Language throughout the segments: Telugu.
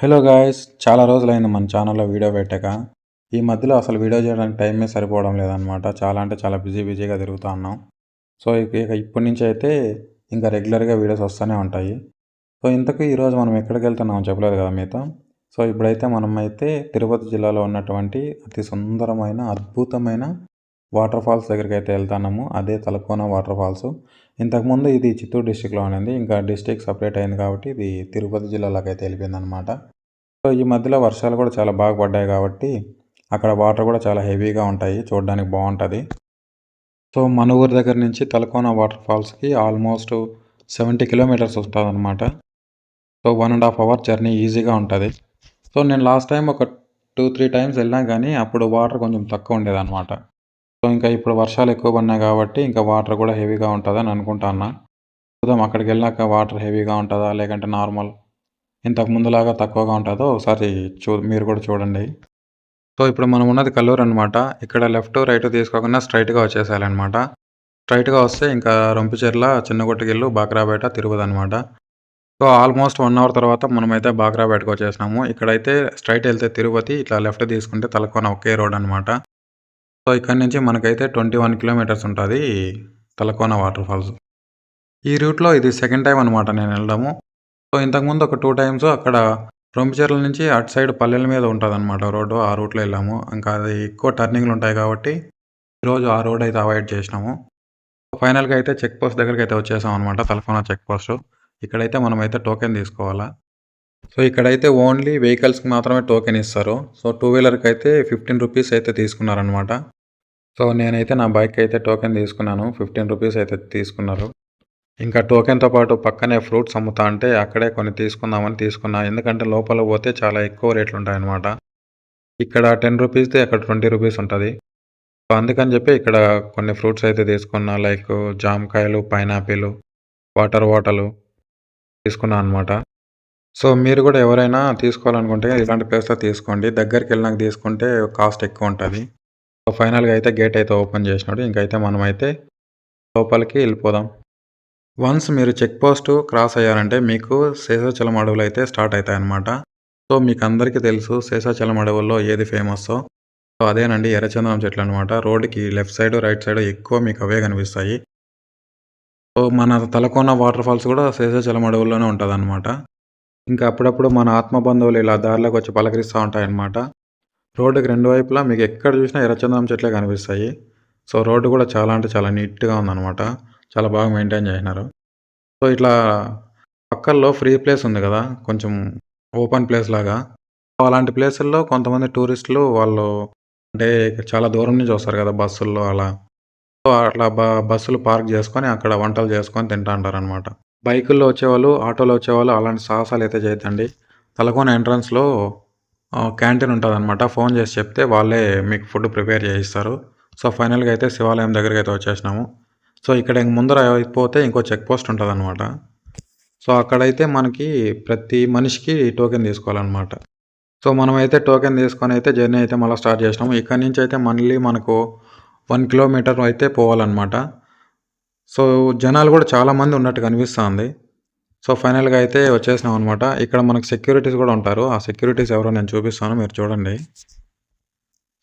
హలో గాయస్ చాలా రోజులైంది మన ఛానల్లో వీడియో పెట్టాక. ఈ మధ్యలో అసలు వీడియో చేయడానికి టైమే సరిపోవడం లేదనమాట చాలా అంటే చాలా బిజీ బిజీగా తిరుగుతూ ఉన్నాం. సో ఇక ఇక ఇప్పటి నుంచి అయితే ఇంకా రెగ్యులర్గా వీడియోస్ వస్తూనే ఉంటాయి. సో ఇంతకు ఈరోజు మనం ఎక్కడికి వెళ్తున్నాం చెప్పలేదు కదా మీతో. సో ఇప్పుడైతే మనం అయితే తిరుపతి జిల్లాలో ఉన్నటువంటి అతి సుందరమైన అద్భుతమైన వాటర్ ఫాల్స్ దగ్గరికి అయితే వెళ్తున్నాము. అదే తలకోన వాటర్ ఫాల్స్ ఇంతకుముందు ఇది చిత్తూరు డిస్టిక్లో ఉండింది ఇంకా డిస్టిక్ సపరేట్ అయింది కాబట్టి ఇది తిరుపతి జిల్లాలోకి అయితే వెళ్ళిపోయింది అనమాట సో ఈ మధ్యలో వర్షాలు కూడా చాలా బాగా పడ్డాయి కాబట్టి అక్కడ వాటర్ కూడా చాలా హెవీగా ఉంటాయి. చూడడానికి బాగుంటుంది. సో మన ఊరి దగ్గర నుంచి తలకోన వాటర్ ఫాల్స్కి ఆల్మోస్ట్ సెవెంటీ కిలోమీటర్స్ వస్తుంది అనమాట so one and half hour journey ఈజీగా ఉంటుంది. సో నేను లాస్ట్ టైం ఒక టూ త్రీ టైమ్స్ వెళ్ళినా కానీ అప్పుడు వాటర్ కొంచెం తక్కువ ఉండేది అనమాట సో ఇంకా ఇప్పుడు వర్షాలు ఎక్కువ పడినాయి కాబట్టి ఇంకా వాటర్ కూడా హెవీగా ఉంటుందని అనుకుంటాను చూద్దాం అక్కడికి వెళ్ళాక వాటర్ హెవీగా ఉంటుందా లేకంటే నార్మల్ ఇంతకు ముందులాగా తక్కువగా ఉంటుందో ఒకసారి చూ మీరు కూడా చూడండి. సో ఇప్పుడు మనం ఉన్నది కల్లూరు అనమాట ఇక్కడ లెఫ్ట్ రైట్ తీసుకోకుండా స్ట్రైట్గా వచ్చేసేయాలన్నమాట. స్ట్రైట్గా వస్తే ఇంకా రొంపిచెర్ల చిన్నగొట్టుకెళ్ళు బాక్రాపేట తిరుగుదు అనమాట సో ఆల్మోస్ట్ వన్ అవర్ తర్వాత మనమైతే బాక్రాపేటకు వచ్చేసినాము. ఇక్కడైతే స్ట్రైట్ వెళ్తే తిరుపతి ఇట్లా లెఫ్ట్ తీసుకుంటే తలకోన ఒకే రోడ్ అనమాట సో ఇక్కడ నుంచి మనకైతే ట్వంటీ వన్ కిలోమీటర్స్ ఉంటుంది తలకోన వాటర్ ఫాల్స్. ఈ రూట్లో ఇది సెకండ్ టైం అనమాట నేను వెళ్ళడము. సో ఇంతకుముందు ఒక టూ టైమ్స్ అక్కడ రొంపిచెర్ల నుంచి అటు సైడ్ పల్లెల మీద ఉంటుంది అనమాట రోడ్డు. ఆ రూట్లో వెళ్ళాము. ఇంకా అది ఎక్కువ టర్నింగ్లు ఉంటాయి కాబట్టి ఈరోజు ఆ రోడ్ అయితే అవాయిడ్ చేసినాము. ఫైనల్గా అయితే చెక్ పోస్ట్ దగ్గరికి అయితే వచ్చేసాం అనమాట తలఫోనా చెక్ పోస్ట్ ఇక్కడైతే మనమైతే టోకెన్ తీసుకోవాలా? సో ఇక్కడైతే ఓన్లీ వెహికల్స్కి మాత్రమే టోకెన్ ఇస్తారు. సో టూ వీలర్కి అయితే ఫిఫ్టీన్ రూపీస్ అయితే తీసుకున్నారనమాట సో నేనైతే నా బైక్ అయితే టోకెన్ తీసుకున్నాను. ఫిఫ్టీన్ రూపీస్ అయితే తీసుకున్నారు. ఇంకా టోకెన్తో పాటు పక్కనే ఫ్రూట్స్ అమ్ముతా అంటే అక్కడే కొన్ని తీసుకుందామని తీసుకున్నా. ఎందుకంటే లోపల పోతే చాలా ఎక్కువ రేట్లు ఉంటాయన్నమాట. ఇక్కడ టెన్ రూపీస్ది అక్కడ ట్వంటీ రూపీస్ ఉంటుంది. అందుకని చెప్పి ఇక్కడ కొన్ని ఫ్రూట్స్ అయితే తీసుకున్నా. లైక్ జామకాయలు పైనాపిల్ వాటర్ బాటలు తీసుకున్నాను అనమాట సో మీరు కూడా ఎవరైనా తీసుకోవాలనుకుంటే ఇలాంటి ప్లేస్లో తీసుకోండి. దగ్గరికి వెళ్ళినాక తీసుకుంటే కాస్ట్ ఎక్కువ ఉంటుంది. సో ఫైనల్గా అయితే గేట్ అయితే ఓపెన్ చేసినాడు. ఇంకైతే మనమైతే లోపలికి వెళ్ళిపోదాం. వన్స్ మీరు చెక్ పోస్ట్ క్రాస్ అయ్యారంటే మీకు శేషాచలం అడవులు అయితే స్టార్ట్ అవుతాయి అన్నమాట సో మీకు అందరికీ తెలుసు శేషాచలం అడవుల్లో ఏది ఫేమస్ సో అదేనండి ఎర్రచందనం చెట్లు అనమాట రోడ్డుకి లెఫ్ట్ సైడ్ రైట్ సైడ్ ఎక్కువ మీకు అవే కనిపిస్తాయి. సో మన తలకోన వాటర్ ఫాల్స్ కూడా శేషాచలం అడవుల్లోనే ఉంటుంది అనమాట ఇంకా అప్పుడప్పుడు మన ఆత్మ బంధువులు ఇలా దారిలోకి వచ్చి పలకరిస్తూ ఉంటాయన్నమాట. రోడ్డుకి రెండు వైపులా మీకు ఎక్కడ చూసినా ఎర్రచందనం చెట్లే కనిపిస్తాయి. సో రోడ్డు కూడా చాలా అంటే చాలా నీట్గా ఉందన్నమాట. చాలా బాగా మెయింటైన్ చేసినారు. సో ఇట్లా పక్కల్లో ఫ్రీ ప్లేస్ ఉంది కదా కొంచెం ఓపెన్ ప్లేస్ లాగా. అలాంటి ప్లేసుల్లో కొంతమంది టూరిస్టులు వాళ్ళు అంటే చాలా దూరం నుంచి వస్తారు కదా బస్సుల్లో అలా. సో అట్లా బ బస్సులు పార్క్ చేసుకొని అక్కడ వంటలు చేసుకొని తింటా ఉంటారు అనమాట బైకుల్లో వచ్చేవాళ్ళు ఆటోలో వచ్చేవాళ్ళు అలాంటి సాహసాలు అయితే చేయొద్దండి. తలకోన ఎంట్రన్స్లో క్యాంటీన్ ఉంటుంది అనమాట ఫోన్ చేసి చెప్తే వాళ్ళే మీకు ఫుడ్ ప్రిపేర్ చేయిస్తారు. సో ఫైనల్గా అయితే శివాలయం దగ్గరికి అయితే వచ్చేసినాము. సో ఇక్కడ ఇంక ముందర అయిపోతే ఇంకో చెక్ పోస్ట్ ఉంటుంది అనమాట సో అక్కడైతే మనకి ప్రతి మనిషికి టోకెన్ తీసుకోవాలన్నమాట. సో మనమైతే టోకెన్ తీసుకొని అయితే జర్నీ అయితే మళ్ళీ స్టార్ట్ చేసినాము. ఇక్కడ నుంచి అయితే మళ్ళీ మనకు వన్ కిలోమీటర్ అయితే పోవాలన్నమాట. సో జనాలు కూడా చాలామంది ఉన్నట్టు కనిపిస్తుంది. సో ఫైనల్గా అయితే వచ్చేసినాం అనమాట ఇక్కడ మనకు సెక్యూరిటీస్ కూడా ఉంటారు. ఆ సెక్యూరిటీస్ ఎవరో నేను చూపిస్తాను. మీరు చూడండి.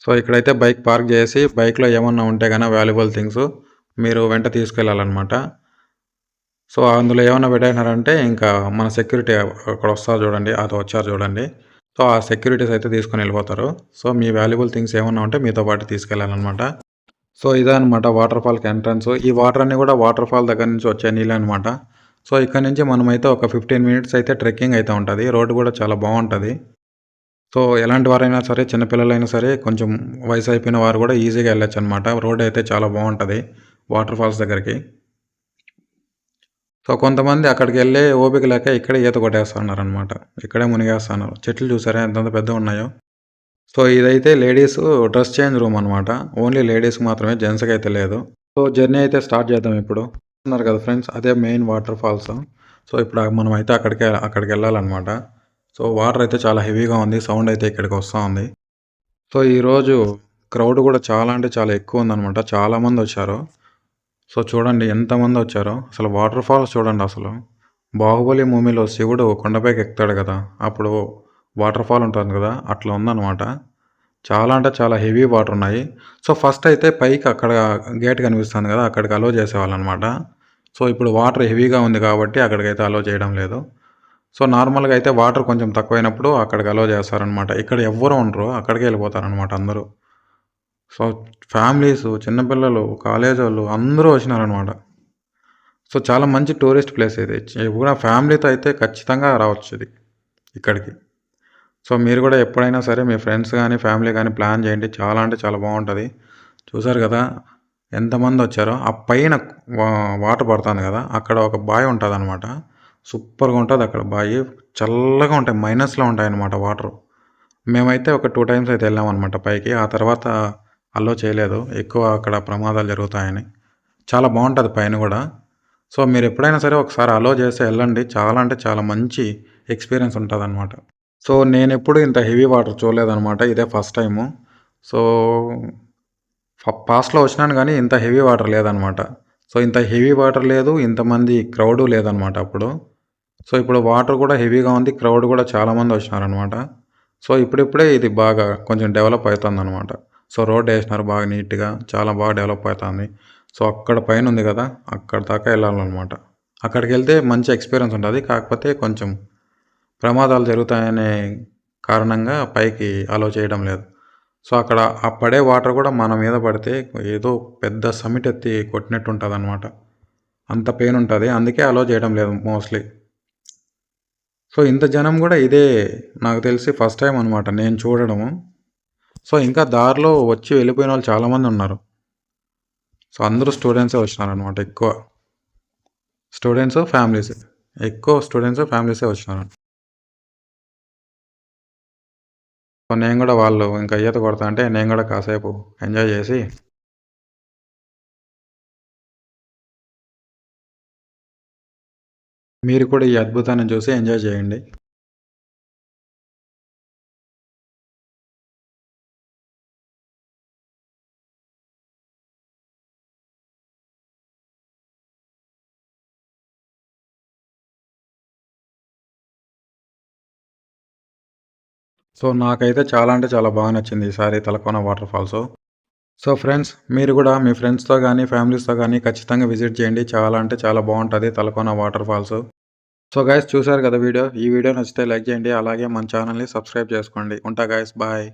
సో ఇక్కడైతే బైక్ పార్క్ చేసి బైక్లో ఏమన్నా ఉంటే కానీ వాల్యుబుల్ థింగ్స్. మీరు వెంట తీసుకెళ్ళాలన్నమాట. సో అందులో ఏమైనా పెట్టినారంటే ఇంకా మన సెక్యూరిటీ అక్కడ వస్తారు చూడండి అది వచ్చారు చూడండి. సో ఆ సెక్యూరిటీస్ అయితే తీసుకొని వెళ్ళిపోతారు. సో మీ వాల్యుబుల్ థింగ్స్ ఏమన్నా ఉంటే మీతో పాటు తీసుకెళ్ళాలన్నమాట. సో ఇదే అనమాట వాటర్ ఫాల్కి ఎంట్రన్స్. ఈ వాటర్ అన్ని కూడా వాటర్ ఫాల్ దగ్గర నుంచి వచ్చే నీళ్ళు అనమాట సో ఇక్కడ నుంచి మనమైతే ఒక ఫిఫ్టీన్ మినిట్స్ అయితే ట్రెక్కింగ్ అయితే ఉంటుంది. రోడ్డు కూడా చాలా బాగుంటుంది. సో ఎలాంటి వారైనా సరే చిన్నపిల్లలైనా సరే కొంచెం వయసు అయిపోయిన వారు కూడా ఈజీగా వెళ్ళొచ్చు అనమాట రోడ్ అయితే చాలా బాగుంటుంది. వాటర్ ఫాల్స్ దగ్గరికి. సో కొంతమంది అక్కడికి వెళ్ళే ఓపిక లేక ఇక్కడే ఈత కొట్టేస్తున్నారు అనమాట ఇక్కడే మునిగేస్తున్నారు. చెట్లు చూసారా? ఎంతంత పెద్ద ఉన్నాయో. సో ఇదైతే లేడీస్ డ్రెస్ చేంజ్ రూమ్ అనమాట ఓన్లీ లేడీస్ మాత్రమే జెంట్స్కి అయితే లేదు. సో జర్నీ అయితే స్టార్ట్ చేద్దాం ఇప్పుడు. ఉన్నారు కదా ఫ్రెండ్స్ అదే మెయిన్ వాటర్ ఫాల్స్. సో ఇప్పుడు మనం అయితే అక్కడికి అక్కడికి వెళ్ళాలన్నమాట. సో వాటర్ అయితే చాలా హెవీగా ఉంది. సౌండ్ అయితే ఇక్కడికి వస్తూ ఉంది. సో ఈరోజు క్రౌడ్ కూడా చాలా అంటే చాలా ఎక్కువ ఉందన్నమాట. చాలామంది వచ్చారు. సో చూడండి ఎంతమంది వచ్చారో. అసలు వాటర్ ఫాల్స్ చూడండి అసలు. బాహుబలి మూవీలో శివుడు కొండపైకి ఎక్కుతాడు కదా. అప్పుడు వాటర్ ఫాల్ ఉంటుంది కదా. అట్లా ఉందన్నమాట. చాలా అంటే చాలా హెవీ వాటర్ ఉన్నాయి. సో ఫస్ట్ అయితే పైకి అక్కడ గేట్ కనిపిస్తుంది కదా. అక్కడికి అలో చేసేవాళ్ళు అనమాట సో ఇప్పుడు వాటర్ హెవీగా ఉంది కాబట్టి అక్కడికైతే అలో చేయడం లేదు. సో నార్మల్గా అయితే వాటర్ కొంచెం తక్కువైనప్పుడు అక్కడికి అలో చేస్తారనమాట ఇక్కడ ఎవ్వరు ఉండరు. అక్కడికి వెళ్ళిపోతారనమాట అందరూ. సో ఫ్యామిలీస్ చిన్నపిల్లలు కాలేజ్ వాళ్ళు అందరూ వచ్చినారనమాట సో చాలా మంచి టూరిస్ట్ ప్లేస్ ఇది. కూడా ఫ్యామిలీతో అయితే ఖచ్చితంగా రావచ్చు ఇది ఇక్కడికి. సో మీరు కూడా ఎప్పుడైనా సరే మీ ఫ్రెండ్స్ కానీ ఫ్యామిలీ కానీ ప్లాన్ చేయండి. చాలా అంటే చాలా బాగుంటుంది. చూసారు కదా ఎంతమంది వచ్చారో. ఆ పైన వా- వాటర్ పడుతుంది కదా అక్కడ ఒక బావి ఉంటుంది అనమాట సూపర్గా ఉంటుంది అక్కడ బావి చల్లగా ఉంటాయి మైనస్లో ఉంటాయి అనమాట వాటర్. మేమైతే ఒక టూ టైమ్స్ అయితే వెళ్ళాం అనమాట పైకి. ఆ తర్వాత అల్లో చేయలేదు. ఎక్కువ అక్కడ ప్రమాదాలు జరుగుతాయని. చాలా బాగుంటుంది పైన కూడా. సో మీరు ఎప్పుడైనా సరే ఒకసారి అలో చేసి వెళ్ళండి. చాలా అంటే చాలా మంచి ఎక్స్పీరియన్స్ ఉంటుంది అనమాట సో నేను ఎప్పుడు ఇంత హెవీ వాటర్ చూడలేదనమాట ఇదే ఫస్ట్ టైము. సో పాస్ట్లో వచ్చినాను కానీ ఇంత హెవీ వాటర్ లేదనమాట సో ఇంత హెవీ వాటర్ లేదు. ఇంతమంది క్రౌడ్ లేదనమాట అప్పుడు. సో ఇప్పుడు వాటర్ కూడా హెవీగా ఉంది. క్రౌడ్ కూడా చాలామంది వచ్చినారనమాట సో ఇప్పుడిప్పుడే ఇది బాగా కొంచెం డెవలప్ అవుతుంది అనమాట సో రోడ్ వేసినారు బాగా నీట్గా చాలా బాగా డెవలప్ అవుతుంది సో అక్కడ పైన ఉంది కదా అక్కడ దాకా వెళ్ళాలన్నమాట. అక్కడికి వెళ్తే మంచి ఎక్స్పీరియన్స్ ఉంటుంది కాకపోతే కొంచెం ప్రమాదాలు జరుగుతాయనే కారణంగా పైకి అలో చేయడం లేదు. సో అక్కడ ఆ పడే వాటర్ కూడా మన మీద పడితే ఏదో పెద్ద సమిట్ ఎత్తి కొట్టినట్టు ఉంటుంది అనమాట అంత పెయిన్ ఉంటుంది అందుకే అలో చేయడం లేదు మోస్ట్లీ. సో ఇంత జనం కూడా ఇదే నాకు తెలిసి ఫస్ట్ టైం అనమాట నేను చూడడము. సో ఇంకా దారిలో వచ్చి వెళ్ళిపోయిన వాళ్ళు చాలామంది ఉన్నారు. సో అందరూ స్టూడెంట్సే వచ్చినారనమాట ఎక్కువ. Students families. ఎక్కువ స్టూడెంట్స్ ఫ్యామిలీసే వచ్చినారు. సో నేను కూడా వాళ్ళు ఇంకా ఈత కొడతా అంటే నేను కూడా కాసేపు ఎంజాయ్ చేసి మీరు కూడా ఈ అద్భుతాన్ని చూసి ఎంజాయ్ చేయండి. సో నాకైతే చాలా అంటే చాలా బాగా నచ్చింది ఈసారి Talakona water falls so friends మీరు కూడా మీ ఫ్రెండ్స్తో కానీ ఫ్యామిలీస్తో కానీ ఖచ్చితంగా విజిట్ చేయండి. చాలా అంటే చాలా బాగుంటుంది Talakona water falls so guys చూసారు కదా వీడియో? ఈ వీడియో నచ్చితే లైక్ చేయండి. అలాగే మన ఛానల్ని సబ్స్క్రైబ్ చేసుకోండి. ఉంటా గైస్ బాయ్